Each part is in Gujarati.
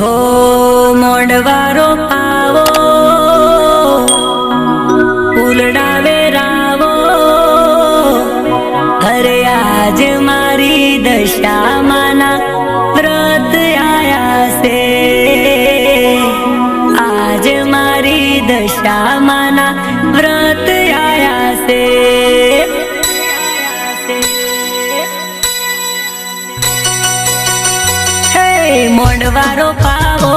હો મોડવારો પાવો, ઉલડાવે રાવો. અરે આજ મારી દશામાના વ્રત આયા છે. આજ મારી દશામાના વ્રત આયા છે. મોડવારો પાવો.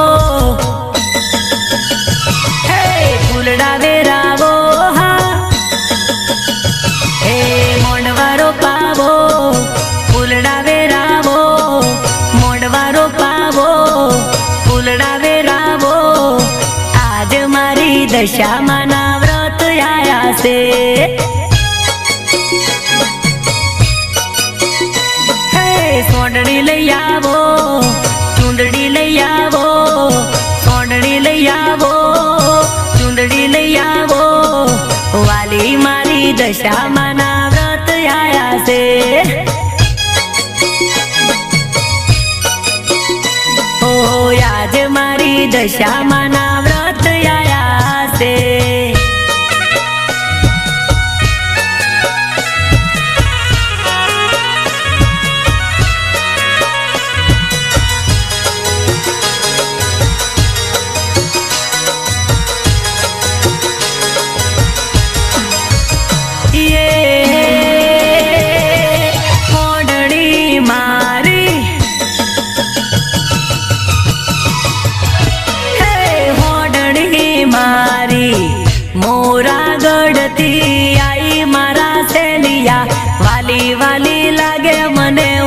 હે મોડવારો પાવો ફૂલડાવે રાવો મોડવારો પાવો ફૂલડાવે રાવો આજ મારી દશામાના વ્રત આયા છે. સોંડણી લઈ આવો. છે. ઓ આજ મારી દશામાના ગઢથી આઈ મારા સેલિયા વાલી વાલી લાગે મને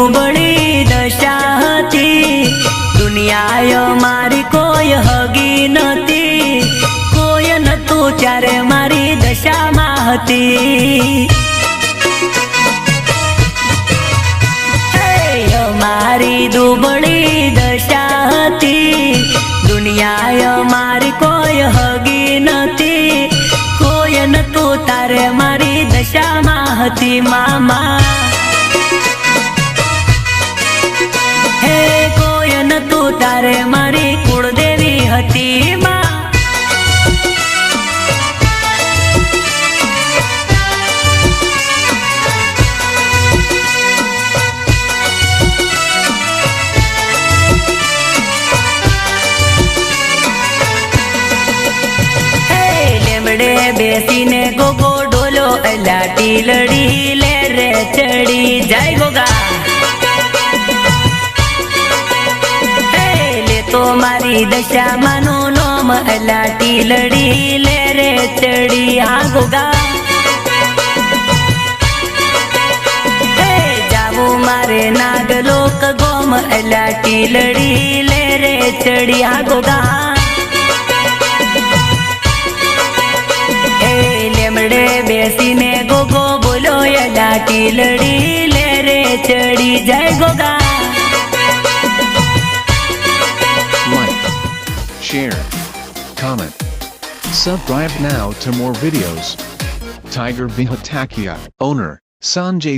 દુબળી દશા હતી દુનિયા મારી કોઈ હગી નતી કોઈ નતું ત્યારે મારી દશામાં હતી મારી દુબળી દશા હતી દુનિયા મારી કોઈ હગી નથી કોઈ નતું તારે મારી દશામાં હતી મામા કોઈ નતું તારે મારી કુળદેવી હતી બેસીને ગોગો ડોલો લાટી લડી લે રે ચડી. જાય ગોગા. તો મારી દશામાનો નોમ લાટી લડી લે રે ચડી આ મારે નાગલોક ગોમ લાટી લડી લે રે ચડી આ ગોગા લેમડે બેસીને ગોગો બોલો એ લાટી લડી લે રે ચડી જાય Goga. Share, comment, subscribe now to more videos. Tiger Vihatakia, owner, Sanjay